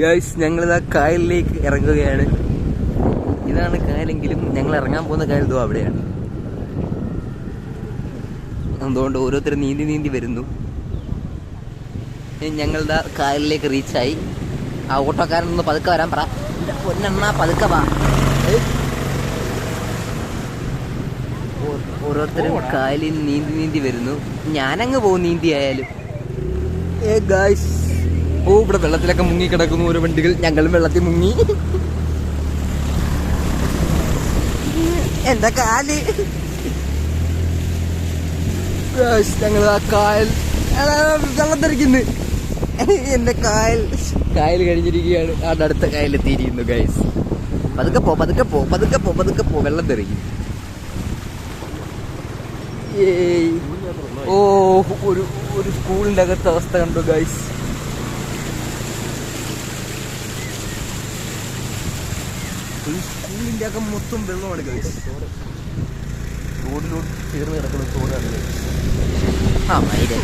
Guys ഞങ്ങളിതാ കായലിലേക്ക് ഇറങ്ങുകയാണ്. ഇതാണ് കായലെങ്കിലും ഞങ്ങൾ ഇറങ്ങാൻ പോകുന്ന കായൽ ഇതോ അവിടെയാണ്. അതുകൊണ്ട് ഓരോരുത്തർ നീന്തി നീന്തി വരുന്നു. ഞങ്ങളിതാ കായലിലേക്ക് റീച്ചായി ആ ഓട്ടോക്കാരനൊന്ന് പതുക്കെ വരാൻ പറ. പൊന്നെണ്ണ പതുക്കെ വാ. ഓരോരുത്തരും കായലിൽ നീന്തി നീന്തി വരുന്നു. ഞാനങ്ങ് പോകും നീന്തി ആയാലും. ഏ ഗായ്സ് ഓ ഇവിടെ വെള്ളത്തിലൊക്കെ മുങ്ങി കിടക്കുന്നു ഓരോ വണ്ടികൾ. ഞങ്ങളും വെള്ളത്തിൽ മുങ്ങി. എന്താ കാൽ? ഞങ്ങൾ ആ കായൽ വെള്ളം തെറിക്കുന്നു. എന്റെ കായൽ. കായൽ കഴിഞ്ഞിരിക്കുകയാണ്. അവിടെ അടുത്ത കായൽ എത്തിയിരിക്കുന്നു ഗൈസ് പതുക്കെ പോ പതുക്കെ പോ പതുക്കെ പോ പതുക്കെ പോ. വെള്ളം തെറിക്കും ഓ ഒരു ഒരു സ്കൂളിന്റെ അകത്തെ അവസ്ഥ കണ്ടു ഗൈസ് സ്കൂളിന്റെ അകം മൊത്തം വെള്ളമാണ് കഴിച്ചത് റോഡിലോട്ട് ചേർന്ന് കിടക്കുന്ന തോടാണ് ആ മൈരെ